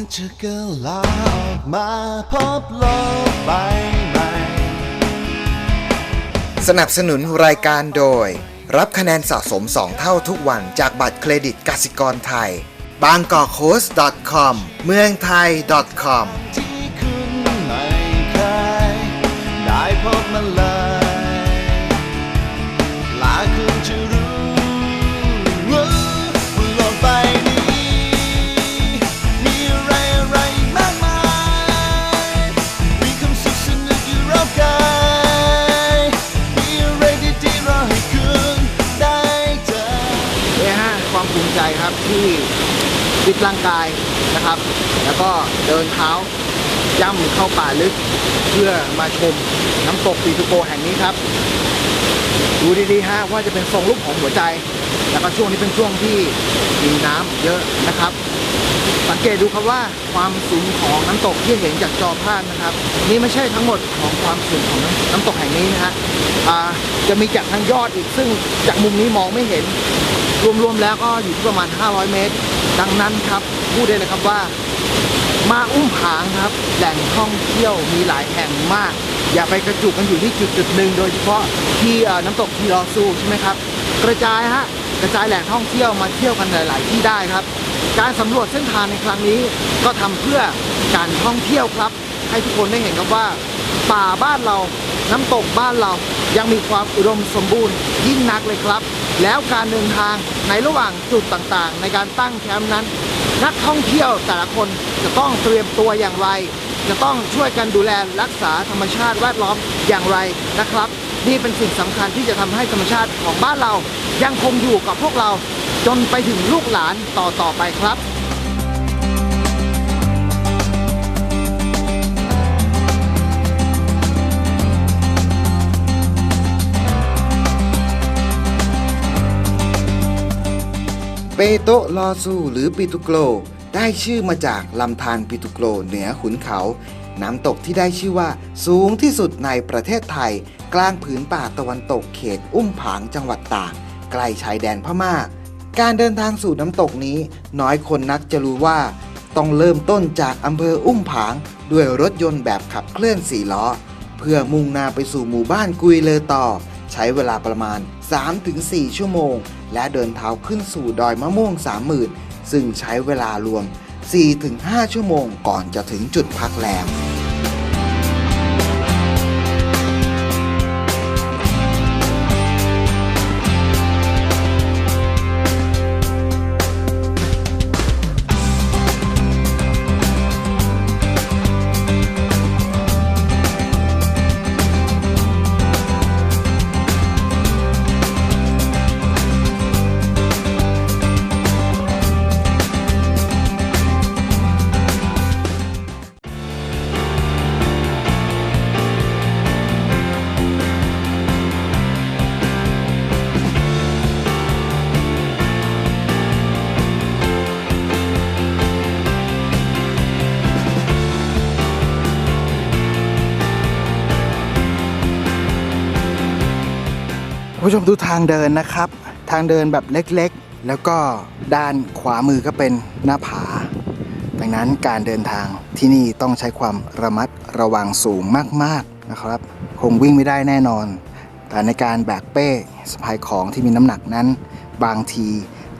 มันจะเกิดลาออกมาพบโลกใบใหม่ สนับสนุนรายการโดย รับคะแนนสะสม 2 เท่าทุกวันจากบัตรเครดิตกสิกรไทย บางกอกโฮส .com เมืองไทย .com ที่คุณไม่เคยได้พบมันเลย แล้วก็เดินเท้าย่ำเข้าป่าลึกเพื่อมาชมน้ำตกปีตุโกแห่งนี้ครับ ดูดีๆฮะว่าจะเป็นทรงรูปของหัวใจ แล้วก็ช่วงนี้เป็นช่วงที่มีน้ำเยอะนะครับ สังเกตดูครับว่าความสูงของน้ำตกที่เห็นจากจอภาพนะครับ นี่ไม่ใช่ทั้งหมดของความสูงของน้ำตกแห่งนี้นะฮะจะมีจากทางยอดอีกซึ่งจากมุมนี้มองไม่เห็น รวมๆแล้วก็อยู่ที่ประมาณ 500 เมตร ดังนั้นครับพูดได้เลยครับว่า มาอุ้มผางครับ แหล่งท่องเที่ยวมีหลายแห่งมาก อย่าไปกระจุกกันอยู่ที่จุดจุดหนึ่งโดยเฉพาะที่น้ำตกทีรอซูใช่ไหมครับ กระจายฮะกระจายแหล่งท่องเที่ยวมาเที่ยวกันหลาย ๆ ที่ได้ครับ การสำรวจเส้นทางในครั้งนี้ก็ทำเพื่อการท่องเที่ยวครับ ให้ทุกคนได้เห็นครับว่า ป่าบ้านเราน้ำตกบ้านเรายังมีความอุดมสมบูรณ์ยิ่งนักเลยครับ แล้วการเดินทาง ในระหว่างจุดต่างๆ ในการตั้งแคมป์นั้น นักท่องเที่ยวแต่ละคนจะต้องเตรียมตัวอย่างไร จะต้องช่วยกันดูแลรักษาธรรมชาติแวดล้อมอย่างไรนะครับ นี่เป็นสิ่งสำคัญที่จะทำให้ธรรมชาติของบ้านเรายังคงอยู่กับพวกเราจนไปถึงลูกหลานต่อๆไปครับ เปโตลอซูหรือปิตุโกล ได้ชื่อมาจากลำธารปิตุโกลเหนือขุนเขา น้ำตกที่ได้ชื่อว่าสูงที่สุดในประเทศไทย กลางผืนป่าตะวันตกเขตอุ้มผางจังหวัดตากใกล้ชายแดนพม่า การเดินทางสู่น้ำตกนี้ น้อยคนนักจะรู้ว่า ต้องเริ่มต้นจากอำเภออุ้มผาง ด้วยรถยนต์แบบขับเคลื่อนสี่ล้อ เพื่อมุ่งหน้าไปสู่หมู่บ้านกุยเลอต่อ ใช้เวลาประมาณ 3-4 ชั่วโมง และเดินเท้าขึ้นสู่ดอยมะม่วง30,000 ซึ่งใช้เวลารวม 4-5 ชั่วโมงก่อนจะถึงจุดพักแรม ผู้ชมดูทางเดินนะครับ ทางเดินแบบเล็กๆ แล้วก็ด้านขวามือก็เป็นหน้าผา ดังนั้นการเดินทางที่นี่ต้องใช้ความระมัดระวังสูงมากๆนะครับ คงวิ่งไม่ได้แน่นอน แต่ในการแบกเป้สะพายของที่มีน้ำหนักนั้น บางที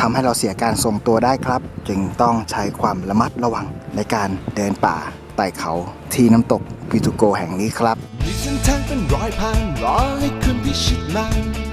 ทำให้เราเสียการทรงตัวได้ครับ จึงต้องใช้ความระมัดระวังในการเดินป่าไต่เขาที่น้ำตกปิทูโกแห่งนี้ครับ มีเส้นทางเป็นร้อยพันรอให้คุณพิชิตมัน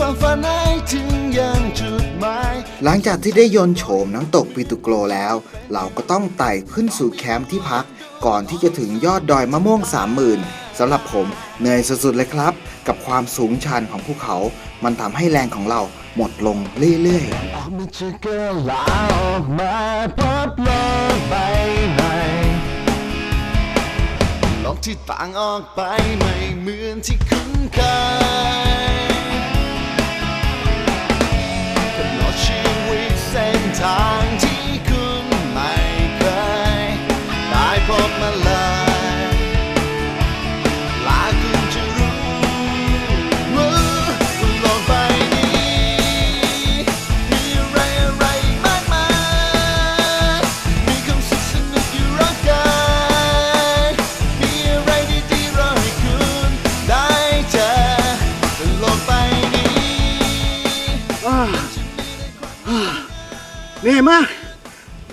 ฝ่าฟันให้ถึงยังจุดหมาย หลังจากที่ได้ยนต์โฉมน้ำตกปิตุโกลแล้ว เราก็ต้องไต่ขึ้นสู่แคมป์ที่พัก ก่อนที่จะถึงยอดดอยมะม่วง30,000สำหรับผมเหนื่อยสุดๆเลยครับ กับความสูงชันของภูเขา มันทำให้แรงของเราหมดลงเรื่อยๆ ออกมาจะเกิดลาออกมาพบโลกใบใหม่โลกที่ต่างออกไปไม่เหมือนที่คุ้นเคย วิต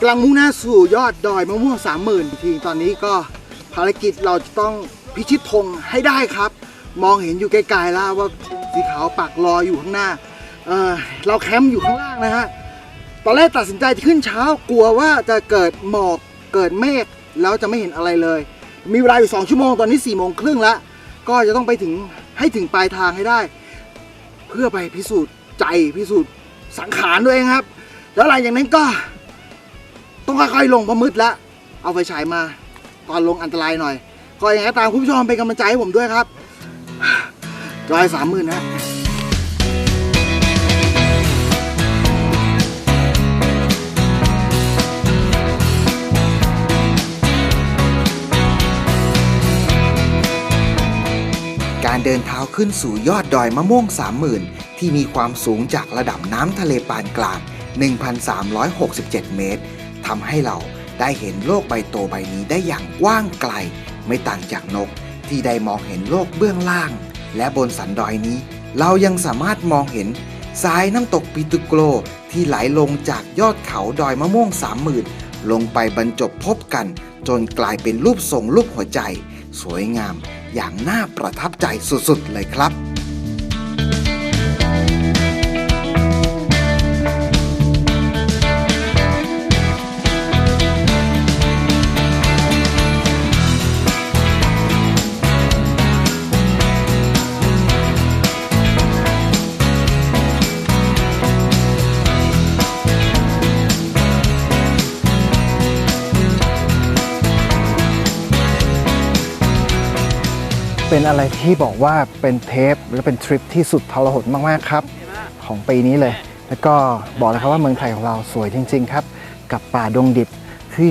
กำลังมุ่งหน้าสู่ยอดดอยมะม่วงสามหมื่นทีตอนนี้ก็ภารกิจเราจะต้องพิชิตธงให้ได้ครับ มองเห็นอยู่ไกลๆแล้วว่าธงสีขาวปักรออยู่ข้างหน้าเเราแคมป์อยู่ข้างล่างนะฮะตอนแรกตัดสินใจขึ้นเช้ากลัวว่าจะเกิดหมอกเกิดเมฆแล้วจะไม่เห็นอะไรเลย มีเวลาอยู่ 2 ชั่วโมงตอนนี้4ี่โมงครึ่งแล้ว ก็จะต้องไปถึงให้ถึงปลายทางให้ได้ เพื่อไปพิสูจน์ใจพิสูจน์สังขารด้วยเองครับ แล้วหลังจากนั้นก็ ต้องค่อยๆลงเพราะมืดล้วเอาไฟฉายมา ตอนลงอันตรายหน่อย ก็อย่างไรตามคุณผู้ชมเป็นกำลังใจให้ผมด้วยครับจอยสามหมื่นนะการเดินเท้าขึ้นสู่ยอดดอยมะม่วง 30,000 ที่มีความสูงจากระดับน้ำทะเลปานกลาง 1,367 เมตร ทำให้เราได้เห็นโลกใบโตใบนี้ได้อย่างกว้างไกล ไม่ต่างจากนก ที่ได้มองเห็นโลกเบื้องล่าง และบนสันดอยนี้ เรายังสามารถมองเห็นสายน้ำตกปิตุโกรที่ไหลลงจากยอดเขาดอยมะม่วง30,000ลงไปบรรจบพบกัน จนกลายเป็นรูปทรงรูปหัวใจ สวยงามอย่างน่าประทับใจสุดๆเลยครับ เป็นอะไรที่บอกว่าเป็นเทปและเป็นทริปที่สุดทรหดมากๆครับ ของปีนี้เลย แล้วก็บอกเลยครับว่าเมืองไทยของเราสวยจริง ๆ ครับ กับป่าดงดิบที่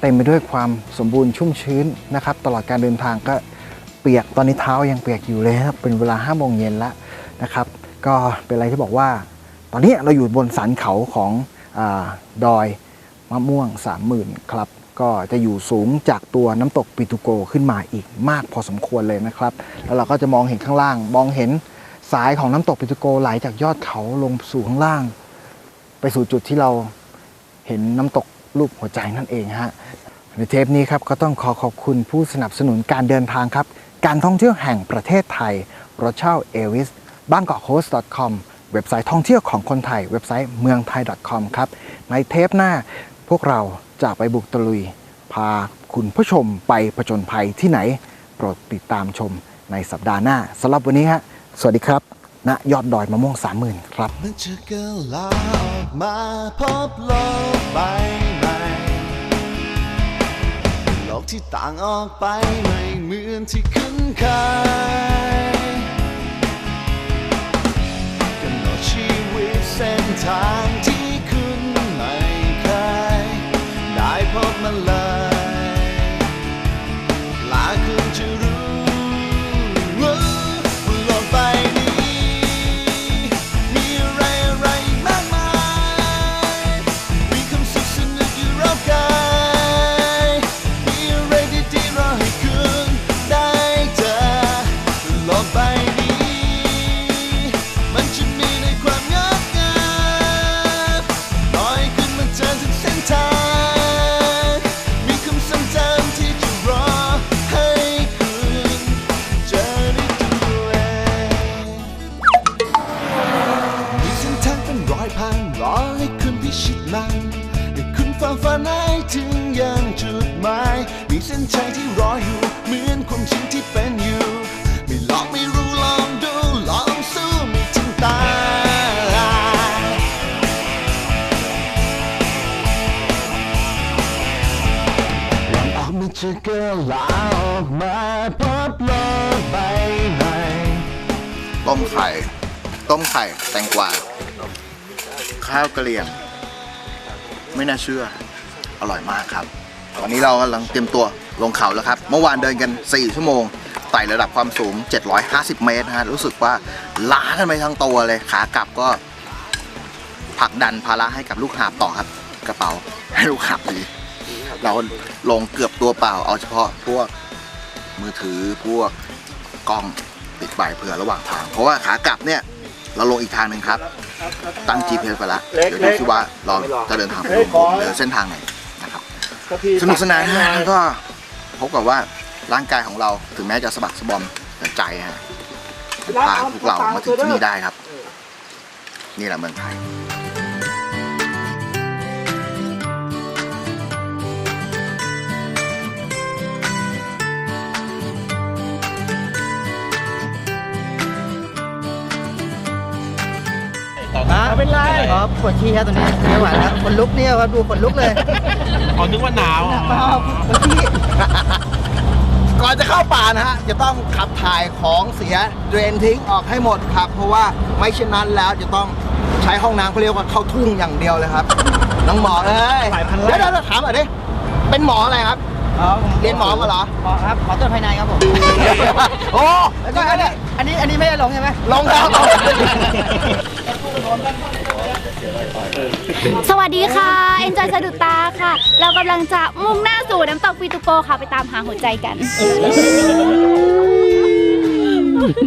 เต็มไปด้วยความสมบูรณ์ชุ่มชื้นนะครับ ตลอดการเดินทางก็เปียกตอนนี้เท้ายังเปียกอยู่เลยครับเป็นเวลา5้าโมงเย็นแล้วนะครับ ก็เป็นอะไรที่บอกว่า ตอนนี้เราอยู่บนสันเขาของอดอยมะม่วง 30,000 ครับ ก็จะอยู่สูงจากตัวน้ำตกปิตุโกขึ้นมาอีกมากพอสมควรเลยนะครับ แล้วเราก็จะมองเห็นข้างล่าง มองเห็นสายของน้ำตกปิตุโกไหลจากยอดเขาลงสู่ข้างล่าง ไปสู่จุดที่เราเห็นน้ำตกรูปหัวใจนั่นเองฮะในเทปนี้ครับก็ต้องขอขอบคุณผู้สนับสนุนการเดินทางครับ การท่องเที่ยวแห่งประเทศไทยรถเช่าเอวิสบางกอกโฮสต์ .com เว็บไซต์ท่องเที่ยวของคนไทย เว็บไซต์เมืองไทย .com ครับ ในเทปหน้า พวกเราจะไปบุกตะลุย พาคุณผู้ชมไปผจญภัยที่ไหน โปรดติดตามชมในสัปดาห์หน้าสำหรับวันนี้ฮะสวัสดีครับณยอดดอยมะม่วงสามหมื่นครับมันจะกลาออกมาพบโลกใบใหม่โลกที่ต่างออกไปไม่เหมือนที่คุ้นเคย จะกิดลาออกมาพบโลกใบใหม่ต้มไข่ ต้มไข่ แตงกวา ข้าวกะเหรี่ยง ไม่น่าเชื่อ อร่อยมากครับ วันนี้เรากำลังเตรียมตัวลงเขาแล้วครับ เมื่อวานเดินกัน 4 ชั่วโมง ไต่ระดับความสูง 750 เมตรนะฮะ รู้สึกว่าล้ากันไปทั้งตัวเลย ขากลับก็ผลักดันภาระให้กับลูกหาบต่อครับ กระเป๋าให้ลูกหาบดี เราลงเกือบตัวเปล่า เอาเฉพาะพวกมือถือพวกกล้องติดไปเผื่อระหว่างทาง เพราะว่าขากลับเนี่ยเราลงอีกทางหนึ่งครับ ตั้ง GPS ไปแล้วเดี๋ยวดูซิว่าเราจะเดินทางไปลงหรือเส้นทางไหนนะครับสนุกสนานฮะแล้วก็พบกับว่าร่างกายของเราถึงแม้จะสะบักสะบอมแต่ใจฮะพาพวกเรามาถึงที่นี่ได้ครับ นี่แหละเมืองไทย เป็นไรอ๋อปวดขี้ครับตรงนี้ไม่ไหวแล้วขนลุกเนี่ยครับดูขนลุกเลยอ๋อนึกว่าหนาวอะเปล่าปวดขี้ก่อนจะเข้าป่านะฮะ จะต้องขับถ่ายของเสียเดรนทิ้งออกให้หมดครับ เพราะว่าไม่เช่นนั้นแล้วจะต้องใช้ห้องน้ำเขาเรียกว่าเข้าทุ่งอย่างเดียวเลยครับ น้องหมอเอ้ยเดี๋ยวเดี๋ยวถามหน่อยดิเป็นหมออะไรครับ เรียนหมอมาเหรอ หมอครับหมอตรวจภายในครับผมโอ้แล้วก็อันนี้อันนี้อันนี้ไม่ได้ลงใช่ไหมลงแล้วสวัสดีค่ะ เอ็นจอยสะดุดตาค่ะ เรากำลังจะมุ่งหน้าสู่น้ำตกปีตุโกค่ะ ไปตามหาหัวใจกัน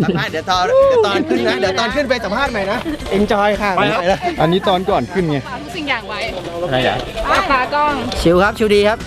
สัมภาษณ์เดี๋ยวตอนเดี๋ยวตอนขึ้นนะ เดี๋ยวตอนขึ้นไปสัมภาษณ์ใหม่นะเอ็นจอยค่ะไปแล้วอันนี้ตอนก่อนขึ้นไงทุกสิ่งอย่างไว้อะไรอะปากล้อง ชิวครับ ชิวดีครับ